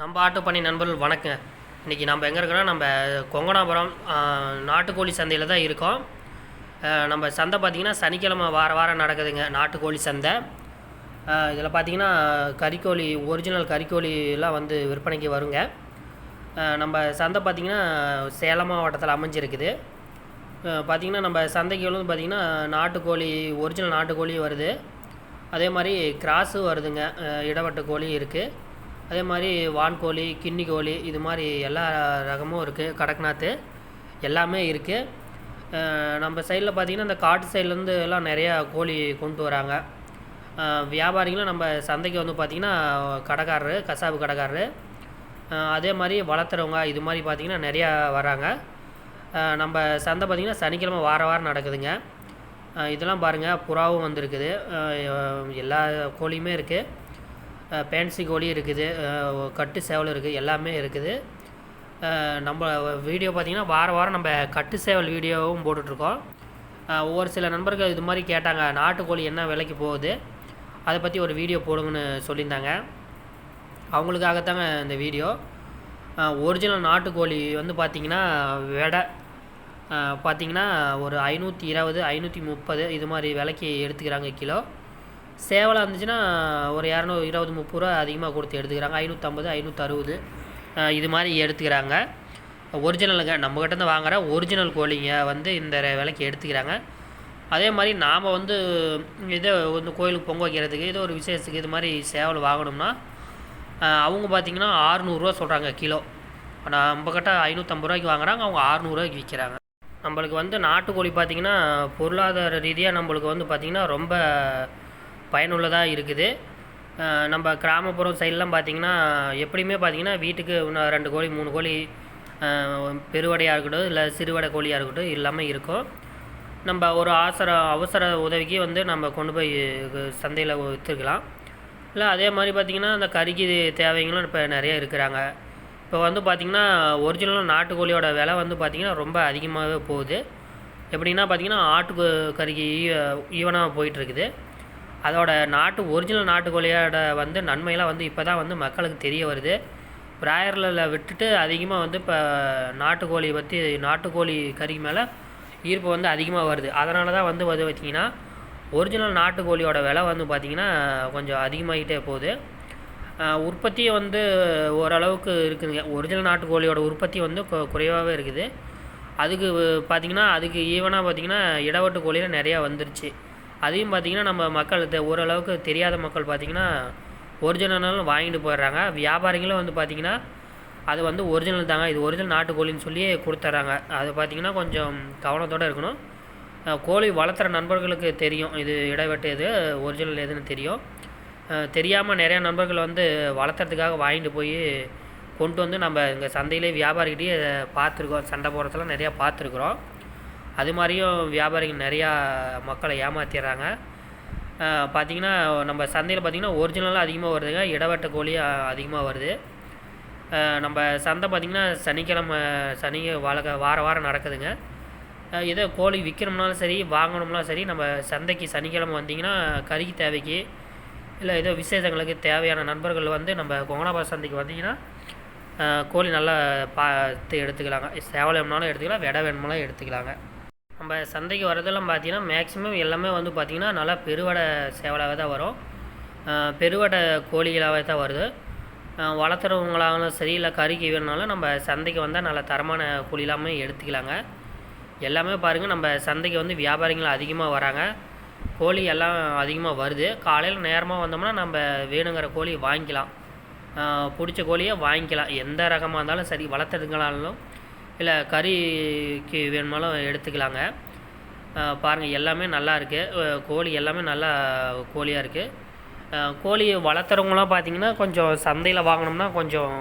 நம்ம பண்ணி நண்பர்கள் வணக்கம் இன்றைக்கி நம்ம எங்கே இருக்கோன்னா நம்ம கொங்கனாபுரம் நாட்டுக்கோழி சந்தையில் தான் இருக்கோம். நம்ம சந்தை பார்த்திங்கன்னா சனிக்கிழமை வார வாரம் நடக்குதுங்க. நாட்டுக்கோழி சந்தை. இதில் பார்த்திங்கன்னா கறிக்கோழி ஒரிஜினல் கறிக்கோழிலாம் வந்து விற்பனைக்கு வருங்க. நம்ம சந்தை பார்த்திங்கன்னா சேலம் மாவட்டத்தில் அமைஞ்சிருக்குது. பார்த்திங்கன்னா நம்ம சந்தைக்கு வந்து பார்த்திங்கன்னா நாட்டுக்கோழி ஒரிஜினல் நாட்டுக்கோழி வருது. அதே மாதிரி கிராஸும் வருதுங்க. இடவட்ட கோழி இருக்குது அதே மாதிரி வான்கோழி கின்னி கோழி இது மாதிரி எல்லா ரகமும் இருக்குது கடக்நாத்து எல்லாமே இருக்குது நம்ம சைடில் பார்த்திங்கன்னா இந்த காட்டு சைட்லேருந்து எல்லாம் நிறையா கோழி கொண்டு வராங்க. வியாபாரிங்களும் வியாபாரிகளும் நம்ம சந்தைக்கு வந்து பார்த்திங்கன்னா கடைக்காரரு கசாப்பு கடைக்காரரு. அதே மாதிரி வளர்த்துறவங்க இது மாதிரி பார்த்திங்கன்னா நிறையா வராங்க. நம்ம சந்தை பார்த்திங்கன்னா சனிக்கிழமை வார வாரம் நடக்குதுங்க. இதெல்லாம் பாருங்கள் புறாவும் வந்திருக்குது. எல்லா கோழியுமே இருக்குது பேன்சி கோழி இருக்குது கட்டு சேவல் இருக்குது எல்லாமே இருக்குது. நம்ம வீடியோ பார்த்திங்கன்னா வார வாரம் நம்ம கட்டு சேவல் வீடியோவும் போட்டுட்ருக்கோம். ஒவ்வொரு சில நண்பர்கள் இது மாதிரி கேட்டாங்க நாட்டுக்கோழி என்ன விலைக்கு போகுது? அதை பற்றி ஒரு வீடியோ போடுங்கன்னு சொல்லியிருந்தாங்க. அவங்களுக்காகத்தாங்க இந்த வீடியோ. ஒரிஜினல் நாட்டுக்கோழி வந்து பார்த்திங்கன்னா விடை பார்த்திங்கன்னா ஒரு ஐநூற்றி இருபது ஐநூற்றி முப்பது இது மாதிரி விலைக்கு எடுத்துக்கிறாங்க கிலோ. சேவலாக இருந்துச்சுன்னா ஒரு இரநூறு இருபது முப்பது ரூபா அதிகமாக கொடுத்து எடுத்துக்கிறாங்க. ஐநூற்றம்பது ஐநூற்றறுபது இது மாதிரி எடுத்துக்கிறாங்க. ஒரிஜினலுங்க நம்மக்கிட்ட இருந்து வாங்குற ஒரிஜினல் கோழிங்க வந்து இந்த விலைக்கு எடுத்துக்கிறாங்க. அதே மாதிரி நாம் வந்து இதை வந்து கோயிலுக்கு பொங்க வைக்கிறதுக்கு ஏதோ ஒரு விசேஷத்துக்கு இது மாதிரி சேவல் வாங்கணும்னா அவங்க பார்த்திங்கன்னா ஆறுநூறுவா சொல்கிறாங்க கிலோ. நம்மக்கிட்ட ஐநூற்றம்பது ரூபாய்க்கு வாங்குறாங்க அவங்க ஆறுநூறுவாய்க்கு விற்கிறாங்க நம்மளுக்கு வந்து நாட்டுக்கோழி பார்த்திங்கன்னா பொருளாதார ரீதியாக நம்மளுக்கு வந்து பார்த்திங்கன்னா ரொம்ப பயனுள்ளதாக இருக்குது. நம்ம கிராமப்புறம் சைட்லாம் பார்த்திங்கன்னா எப்படியுமே பார்த்திங்கன்னா வீட்டுக்கு இன்னும் ரெண்டு கோழி மூணு கோழி பெருவடையாக இருக்கட்டும் இல்லை சிறுவடை கோழியாக இருக்கட்டும் எல்லாமே இருக்கும். நம்ம ஒரு அவசர அவசர உதவிக்கு வந்து நம்ம கொண்டு போய் சந்தையில் விற்றுக்கலாம் இல்லை அதே மாதிரி பார்த்திங்கன்னா அந்த கறிக்கு தேவைங்களும் இப்போ நிறைய இருக்கிறாங்க. இப்போ வந்து பார்த்திங்கன்னா ஒரிஜினலாக நாட்டுக்கோழியோட விலை வந்து பார்த்திங்கன்னா ரொம்ப அதிகமாகவே போகுது. எப்படின்னா பார்த்திங்கன்னா ஆட்டு கறிக்கு ஈவனாக போயிட்டுருக்குது அதோட நாட்டு ஒரிஜினல் நாட்டுக்கோழியோட வந்து நன்மையெல்லாம் வந்து இப்போ தான் வந்து மக்களுக்கு தெரிய வருது. பிராயரில் விட்டுட்டு அதிகமாக வந்து இப்போ நாட்டுக்கோழி பற்றி நாட்டுக்கோழி கறி மேலே ஈர்ப்பு வந்து அதிகமாக வருது. அதனால தான் வந்து வந்து பார்த்திங்கன்னா ஒரிஜினல் நாட்டுக்கோழியோட விலை வந்து பார்த்திங்கன்னா கொஞ்சம் அதிகமாகிட்டே போகுது. உற்பத்தியும் வந்து ஓரளவுக்கு இருக்குதுங்க. ஒரிஜினல் நாட்டுக்கோழியோட உற்பத்தி வந்து குறைவாகவே இருக்குது. அதுக்கு பார்த்திங்கன்னா அதுக்கு ஈவனாக பார்த்திங்கன்னா இடவட்டு கோழியில் நிறையா வந்துருச்சு. அதையும் பார்த்திங்கன்னா நம்ம மக்கள் தெ- ஓரளவுக்கு தெரியாத மக்கள் பார்த்திங்கன்னா ஒரிஜினல்னாலும் வாங்கிட்டு போயிடுறாங்க. வியாபாரிகளும் வந்து பார்த்திங்கன்னா அது வந்து ஒரிஜினல் தாங்க. இது ஒரிஜினல் நாட்டுக்கோழின்னு சொல்லி கொடுத்துட்றாங்க. அது பார்த்திங்கன்னா கொஞ்சம் கவனத்தோடு இருக்கணும். கோழி வளர்த்துற நண்பர்களுக்கு தெரியும். இது இடைவெட்டு இது ஒரிஜினல் எதுன்னு தெரியும். தெரியாமல் நிறையா நண்பர்கள் வந்து வளர்த்துறதுக்காக வாங்கிட்டு போய் கொண்டு வந்து நம்ம இங்கே சந்தையிலே வியாபாரிக்கிட்டேயே பார்த்துருக்கோம். சண்டை போடுறதெல்லாம் நிறையா பார்த்துருக்குறோம். அது மாதிரியும் வியாபாரிகள் நிறையா மக்களை ஏமாத்திடுறாங்க. பார்த்திங்கன்னா நம்ம சந்தையில் பார்த்திங்கன்னா ஒரிஜினலாக அதிகமாக வருதுங்க. இடவட்ட கோழி அதிகமாக வருது. நம்ம சந்தை பார்த்திங்கன்னா சனிக்கிழமை சனி வாழக வார வாரம் நடக்குதுங்க. இதே கோழி விற்கணும்னாலும் சரி வாங்கணும்னாலும் சரி நம்ம சந்தைக்கு சனிக்கிழமை வந்தீங்கன்னா கறிக்கு தேவைக்கு இல்லை ஏதோ விசேஷங்களுக்கு தேவையான நண்பர்கள் வந்து நம்ம கொங்கனாபாத் சந்தைக்கு வந்தீங்கன்னா கோழி நல்லா பார்த்து எடுத்துக்கலாங்க. சேவல் வேணுனாலும் எடுத்துக்கலாம் விடை வேணும்னாலும் எடுத்துக்கலாங்க. நம்ம சந்தைக்கு வரதெல்லாம் பார்த்தீங்கன்னா மேக்ஸிமம் எல்லாமே வந்து பார்த்திங்கன்னா நல்லா பெருவடை சேவலாகவே தான் வரும். பெருவடை கோழிகளாகவே தான் வருது. வளர்த்துறவங்களாலும் சரி இல்லை கறிக்கு வேணுனாலும் நம்ம சந்தைக்கு வந்தால் நல்ல தரமான கோழி எடுத்துக்கலாங்க. எல்லாமே பாருங்கள் நம்ம சந்தைக்கு வந்து வியாபாரிகள் அதிகமாக வராங்க. கோழி எல்லாம் அதிகமாக வருது. காலையில் நேரமாக வந்தோம்னா நம்ம வேணுங்கிற கோழி வாங்கிக்கலாம். பிடிச்ச கோழியை வாங்கிக்கலாம். எந்த ரகமாக இருந்தாலும் சரி வளர்த்துறதுங்களாலும் இல்லை கறிக்கு வேணுமாலும் எடுத்துக்கலாங்க. பாருங்கள் எல்லாமே நல்லா இருக்குது கோழி எல்லாமே நல்லா கோழியாக இருக்குது கோழியை வளர்த்துறவங்களாம் பார்த்தீங்கன்னா கொஞ்சம் சந்தையில் வாங்கினோம்னா கொஞ்சம்